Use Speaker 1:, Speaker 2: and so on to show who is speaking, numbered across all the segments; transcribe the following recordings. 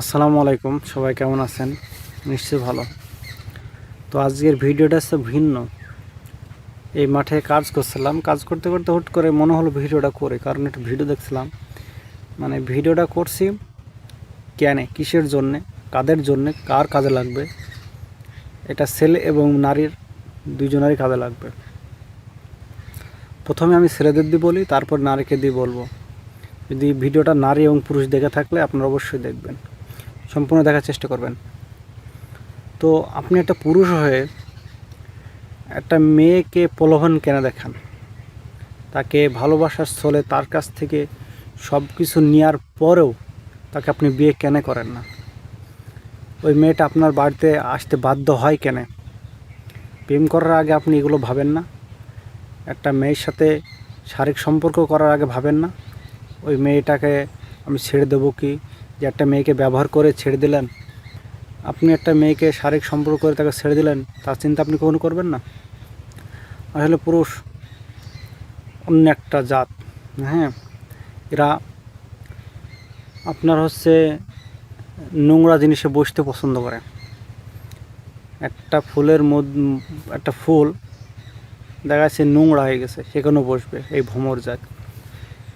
Speaker 1: আসসালামু আলাইকুম, সবাই কেমন আছেন? নিশ্চয়ই ভালো। তো আজকের ভিডিওটা হচ্ছে ভিন্ন। এই মাঠে কাজ করছিলাম। কাজ করতে করতে হুট করে মনে হলো ভিডিওটা করে, কারণ একটা ভিডিও দেখছিলাম। মানে ভিডিওটা করছি কেন? কিসের জন্যে? কাদের জন্যে? কার কাজে লাগবে? এটা ছেলে এবং নারীর দুজনেরই কাজে লাগবে। প্রথমে আমি ছেলেদের দিয়ে বলি, তারপর নারীকে দিয়ে বলব। যদি ভিডিওটা নারী এবং পুরুষ দেখে থাকলে আপনারা অবশ্যই দেখবেন। সম্পূর্ণ দেখার চেষ্টা করবেন। তো আপনি একটা পুরুষ হয়ে একটা মেয়েকে প্রলোভন কেন দেখান? তাকে ভালোবাসার স্থলে তার কাছ থেকে সব কিছু নেওয়ার পরেও তাকে আপনি বিয়ে কেন করেন না? ওই মেয়েটা আপনার বাড়িতে আসতে বাধ্য হয় কেন? প্রেম করার আগে আপনি এগুলো ভাবেন না? একটা মেয়ের সাথে শারীরিক সম্পর্ক করার আগে ভাবেন না? ওই মেয়েটাকে আমি ছেড়ে দেবো কি? যে একটা মেয়েকে ব্যবহার করে ছেড়ে দিলেন, আপনি একটা মেয়েকে শারীরিক সম্পর্ক করে তাকে ছেড়ে দিলেন, তার চিন্তা আপনি কখনো করবেন না? আসলে পুরুষ অন্য একটা জাত হ্যাঁ? এরা আপনার হচ্ছে নোংরা জিনিসে বসতে পছন্দ করে। একটা ফুলের মধ্যে একটা ফুল দেখা যাচ্ছে নোংরা হয়ে গেছে, সেখানেও বসবে, এই ভ্রমর জাত।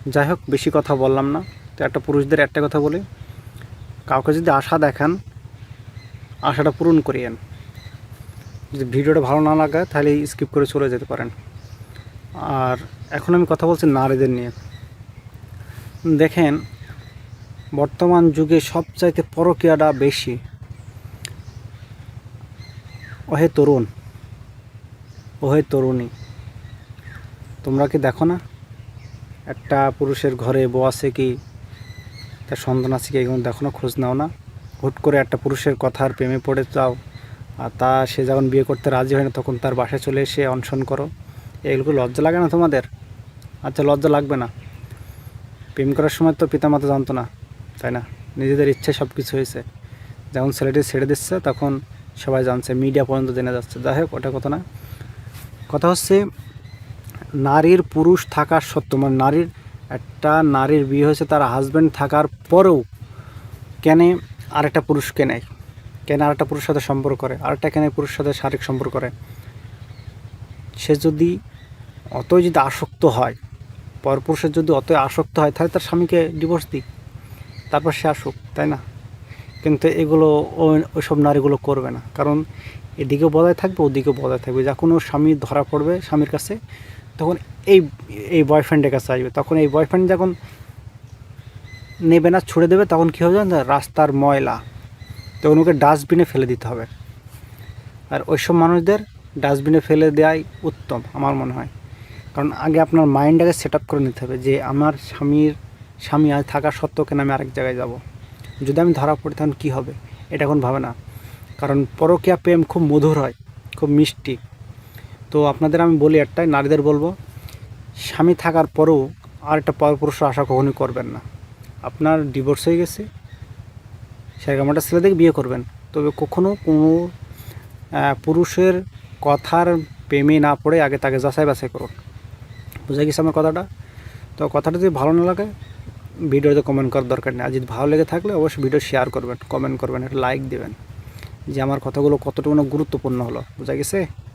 Speaker 1: যাই হোক, বেশি কথা বললাম না। তো একটা পুরুষদের একটা কথা বলি। কাউকে যদি আশা দেখান, আশাটা পূরণ করিয়েন। যদি ভিডিওটা ভালো না লাগে, তাহলে স্কিপ করে চলে যেতে পারেন। আর এখন আমি কথা বলছি নারীদের নিয়ে। দেখেন, বর্তমান যুগে সবচাইতে পরকীয়াটা বেশি। ওহে তরুণ, ওহে তরুণী, তোমরা কি দেখো না? একটা পুরুষের ঘরে বউ আছে কি তার সন্তান আছে কি এগুলো দেখো না খোঁজ নাও না। হুট করে একটা পুরুষের কথার প্রেমে পড়ে যাও। আর তা সে যখন বিয়ে করতে রাজি হয় না, তখন তার বাসায় চলে এসে অনশন করো। এগুলো লজ্জা লাগে না তোমাদের? আচ্ছা লজ্জা লাগবে না। প্রেম করার সময় তো পিতামাতা জানতো না, তাই না? নিজেদের ইচ্ছে সব কিছু হয়েছে। যখন ছেলেটি ছেড়ে দিচ্ছে, তখন সবাই জানছে মিডিয়া পর্যন্ত জেনে যাচ্ছে। যাই হোক, ওটা কথা না। কথা হচ্ছে, নারীর পুরুষ থাকার সত্ত্বেও মানে নারীর একটা নারীর বিয়ে হয়েছে, তার হাজব্যান্ড থাকার পরেও কেন আরেকটা পুরুষকে নেয়? কেন আরেকটা পুরুষের সাথে সম্পর্ক করে? আরেকটা কেন পুরুষের সাথে শারীরিক সম্পর্ক করে? সে যদি অতই যদি আসক্ত হয় পরপুরুষের যদি অতই আসক্ত হয়, তাহলে তার স্বামীকে ডিভোর্স দিক। তারপর সে আসুক, তাই না? কিন্তু এগুলো ওই- ওইসব নারীগুলো করবে না। কারণ এদিকেও বজায় থাকবে, ওদিকেও বজায় থাকবে। যখন ওর স্বামী ধরা পড়বে স্বামীর কাছে তখন এই এই বয়ফ্রেন্ডের কাছে আসবে। তখন এই বয়ফ্রেন্ড যখন নেবে না, ছুড়ে দেবে, তখন কী হবে? রাস্তার ময়লা। তখন ওকে ডাস্টবিনে ফেলে দিতে হবে। আর ওইসব মানুষদের ডাস্টবিনে ফেলে দেওয়াই উত্তম, আমার মনে হয়। কারণ আগে আপনার মাইন্ডটাকে সেট আপ করে নিতে হবে যে, আমার স্বামীর, স্বামী আজ থাকা সত্ত্বেও কেন আমি আরেক জায়গায় যাব? যদি আমি ধরা পড়ি, তখন কী হবে? এটা এখন ভাবে না। কারণ পরকীয়া প্রেম খুব মধুর হয়, খুব মিষ্টি। তো আপনাদের আমি বলি একটাই, নারীদের বলব, স্বামী থাকার পরেও আর একটা পরপুরুষ আশা কখনোই করবেন না। আপনার ডিভোর্স হয়ে গেছে, সেরকম একটা ছেলে দেখে বিয়ে করবেন। তবে কখনো কোনো পুরুষের কথার প্রেমে না পড়ে আগে তাকে যাচাই বাছাই করুন। বুঝে গেছে আমার কথাটা? তো কথাটা যদি ভালো না লাগে, ভিডিওতে কমেন্ট করার দরকার নেই। আর যদি ভালো লেগে থাকলে অবশ্যই ভিডিও শেয়ার করবেন কমেন্ট করবেন, একটা লাইক দেবেন। যে আমার কথাগুলো কতটুকু গুরুত্বপূর্ণ হলো, বুঝা গেছে?